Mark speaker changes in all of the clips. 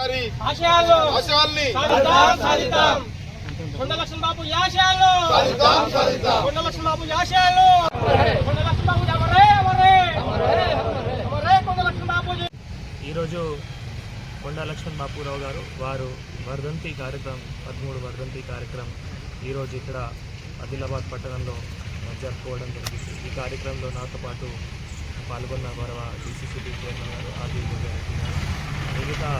Speaker 1: గారి
Speaker 2: ఆశయాలు
Speaker 1: ఆశయాల్ని
Speaker 2: సాధిద్దాం సాధిద్దాం. కొండ లక్ష్మణ బాబు ఆశయాలు
Speaker 1: సాధిద్దాం సాధిద్దాం.
Speaker 2: కొండ లక్ష్మణ బాబు ఆశయాలు కొండ లక్ష్మణ బాబు ఎవరే ఎవరే ఎవరే కొండ లక్ష్మణ బాబు.
Speaker 3: ఈరోజు కొండా లక్ష్మణ్ బాపురావు గారు వారు వర్ధంతి కార్యక్రమం పదమూడు వర్ధంతి కార్యక్రమం ఈరోజు ఇక్కడ ఆదిలాబాద్ పట్టణంలో జరుపుకోవడం జరిగింది. ఈ కార్యక్రమంలో నాతో పాటు పాల్గొన్న గౌరవ డీసీసీబీ చైర్మన్ గారు ఆది గారు మిగతా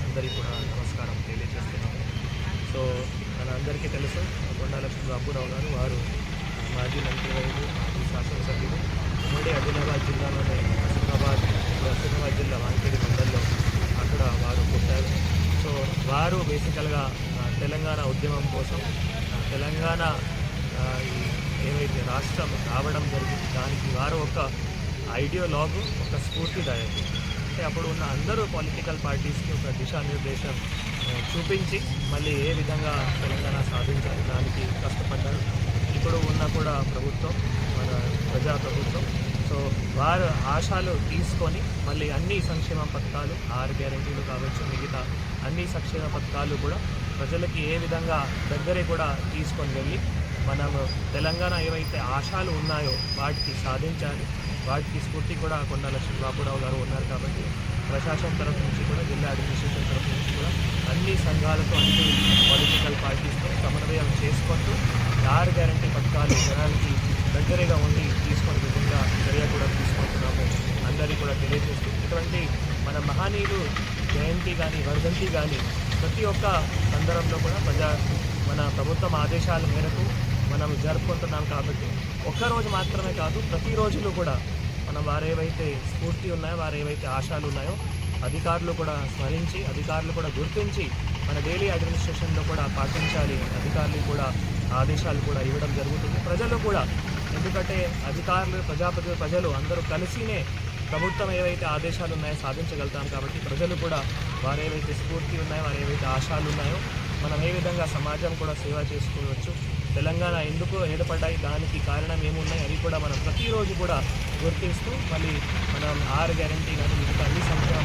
Speaker 3: అందరికీ కూడా నమస్కారం తెలియజేస్తున్నాము సో మన అందరికీ తెలుసు కొండా లక్ష్మణ్ గారు వారు మాజీ మంత్రివర్యులు మాజీ శాసనసభ్యులు ఉమ్మడి ఆదిలాబాద్ జిల్లాలోనే ఆసిఫాబాద్ ఇప్పుడు జిల్లా వాంకేడి మండల్లో అక్కడ వారు పుట్టారు సో వారు బేసికల్గా తెలంగాణ ఉద్యమం కోసం తెలంగాణ ఈ ఏవైతే రాష్ట్రం రావడం జరిగింది దానికి వారు ఒక ఐడియోలాగు ఒక స్ఫూర్తిదాయకం అంటే అప్పుడు ఉన్న అందరూ పొలిటికల్ పార్టీస్కి ఒక దిశానిర్దేశం చూపించి మళ్ళీ ఏ విధంగా తెలంగాణ సాధించాలి దానికి కష్టపడ్డారు. ఇప్పుడు ఉన్న కూడా ప్రభుత్వం మన ప్రజా ప్రభుత్వం సో వారు ఆశాలు తీసుకొని మళ్ళీ అన్ని సంక్షేమ పథకాలు ఆరు గ్యారంటీలు కావచ్చు మిగతా అన్ని సంక్షేమ పథకాలు కూడా ప్రజలకి ఏ విధంగా దగ్గరే కూడా తీసుకొని వెళ్ళి మనము తెలంగాణ ఏవైతే ఆశాలు ఉన్నాయో వాటికి సాధించాలి. వాటికి స్ఫూర్తి కూడా కొండ లక్ష్మీ బాబురావు గారు ఉన్నారు కాబట్టి ప్రశాసన తరఫు నుంచి కూడా జిల్లా అడ్మినిస్ట్రేషన్ తరఫు నుంచి కూడా అన్ని సంఘాలతో అన్ని పొలిటికల్ పార్టీస్తో సమన్వయం చేసుకుంటూ ఆరు గ్యారంటీ పథకాలు జనాలకి దగ్గరగా ఉండి తీసుకొని విధంగా చర్య కూడా తీసుకుంటున్నాము. అందరికీ కూడా తెలియజేస్తూ ఇటువంటి మన మహనీయులు జయంతి కానీ వర్ధంతి కానీ ప్రతి ఒక్క సందర్భంలో కూడా ప్రజా మన ప్రభుత్వం ఆదేశాల మేరకు మనం జరుపుకుంటున్నాం కాబట్టి ఒక్కరోజు మాత్రమే కాదు ప్రతిరోజులు కూడా మనం వారేవైతే స్ఫూర్తి ఉన్నాయో వారేవైతే ఆశాలు ఉన్నాయో అధికారులు కూడా స్మరించి అధికారులు కూడా గుర్తించి మన డైలీ అడ్మినిస్ట్రేషన్లో కూడా పాటించాలి. అధికారులు కూడా ఆదేశాలు కూడా ఇవ్వడం జరుగుతుంది. ప్రజలు కూడా ఎందుకంటే అధికారులు ప్రజాప్రతి ప్రజలు అందరూ కలిసినే ప్రభుత్వం ఏవైతే ఆదేశాలు ఉన్నాయో సాధించగలుగుతాం కాబట్టి ప్రజలు కూడా వారు ఏవైతే స్ఫూర్తి ఉన్నాయో వారు ఏవైతే ఆశాలు ఉన్నాయో మనం ఏ విధంగా సమాజం కూడా సేవ చేసుకోవచ్చు? తెలంగాణ ఎందుకు ఏర్పడ్డాయి? దానికి కారణం ఏమున్నాయి? అవి కూడా మనం ప్రతిరోజు కూడా గుర్తిస్తూ మళ్ళీ మనం ఆరు గ్యారంటీ కానీ మిగతా అన్ని సంక్షేమ